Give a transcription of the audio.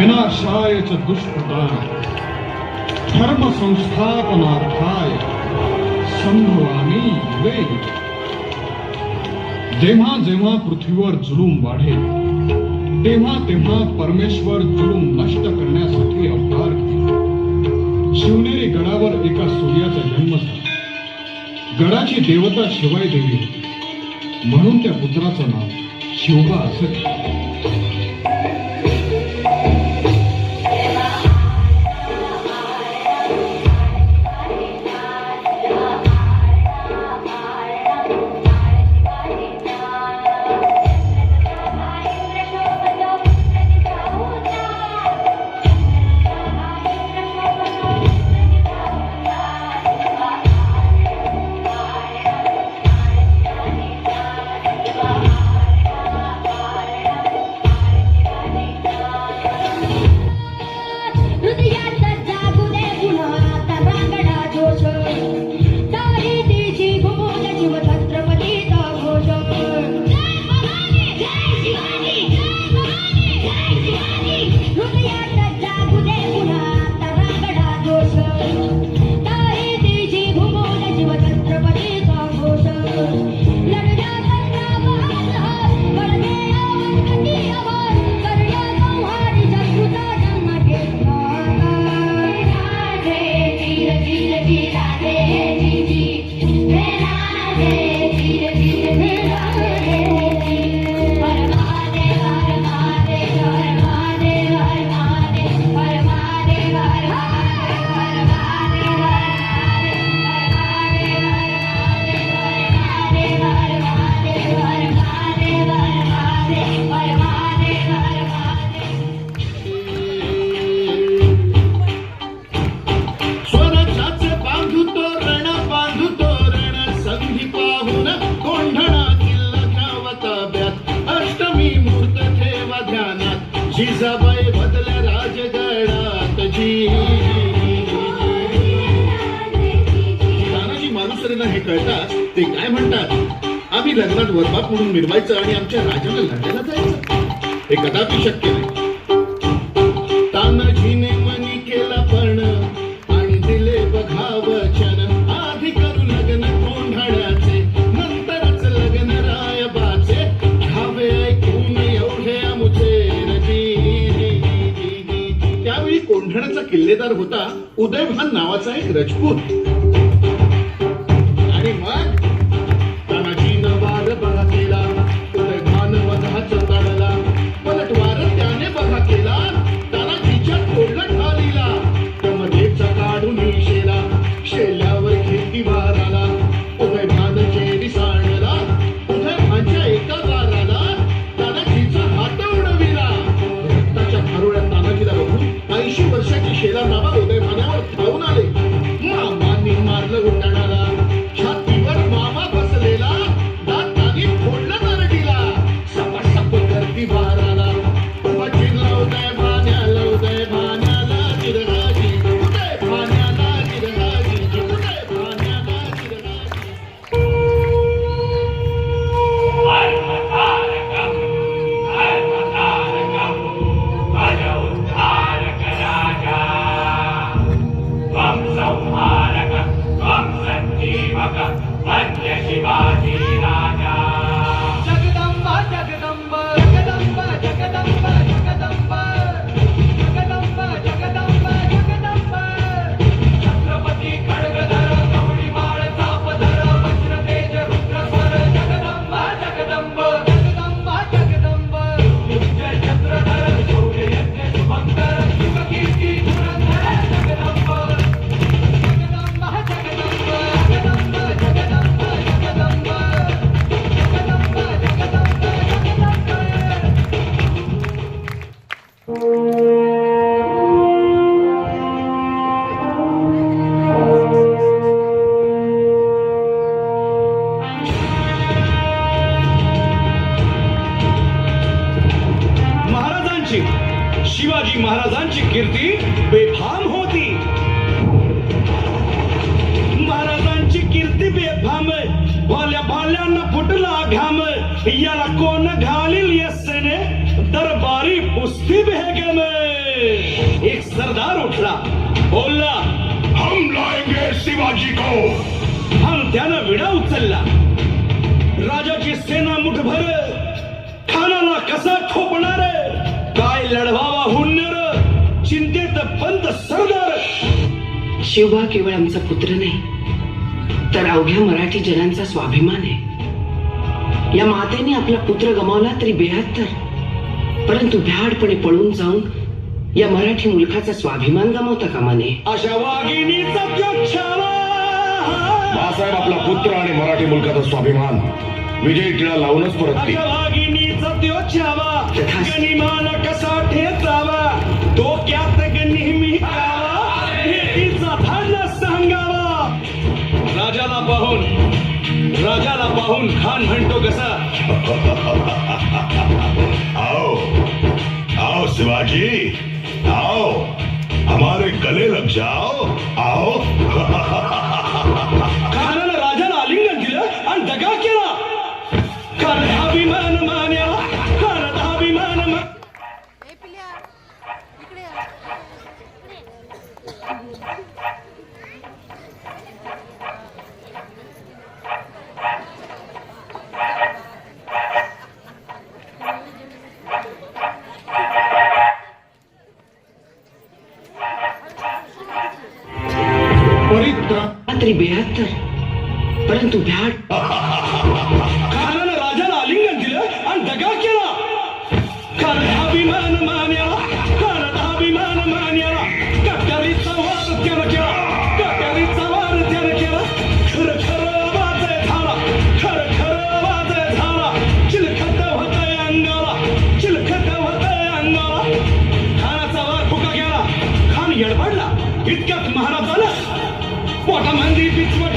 विनाशाय च दुष्कृताय। धर्म संस्थापनार्थाय संभवामी युगे जेव्हा जेव्हा पृथ्वीवर जुलूम वाढेल तेव्हा तेव्हा परमेश्वर जुलूम नष्ट करण्यासाठी अवतार शिवनेरी गडावर एका सूर्याचा जन्म झाला. गडाची देवता शिवाय देवी होती म्हणून त्या पुत्राचं नाव शिवबा असं राजांना हे कळतात ते काय म्हणतात? आम्ही लग्नात वरबाप म्हणून मिरवायचं आणि आमच्या राजाला लढायला जायचं. हे कदापि शक्य नाही. तानाजीने मनी केला पण आणि दिले बघा वचन आधी करू लग्न कोंढाळ्याचे नंतरच लग्न रायबाचे. घ्यावे ऐकून एवढे आमुचे त्यावेळी कोंढाण्याचा किल्लेदार होता उदयभान नावाचा एक रजपूत. महाराजांची कीर्ती बेफाम होती. महाराजांची कीर्ती बेफाम भाल्या भाल्यांना फुटला घाम. याला कोण घालील यस्सेने दरबारी पुस्ती भेगम सरदार उठला. बोलला हम लाएंगे शिवाजी को. आणि त्यानं विडा उचलला. राजाची सेना मुठभर. खानाला कसा ठोपणार? काय लढवा हुन्नर चिंतेत बंद सरदार. शिवबा केवळ आमचा पुत्र नाही तर अवघ्या मराठी जनांचा स्वाभिमान आहे. या मातेने आपला पुत्र गमावला तरी बेहत्तर परंतु भ्याडपणे पळून जाऊन या मराठी मुलखाचा स्वाभिमान गमावता कामा नये. अशा वाघिणीचा बाळासाहेब आपला पुत्र आणि मराठी मुलकाचा स्वाभिमान विजय टिळा लावूनच छावा तथास्तु. पाहून. राजाला पाहून खान म्हणतो कसा? आओ आओ शिवाजी आओ. हमारे गले लग जाओ आओ. बेहत्तर परंतु भ्याड. खानानं राजाला आलिंगन दिलं आणि दगा केला. कारण अभिमान मान्या इतक्यात महाराजाला पोटामंदी पिचवट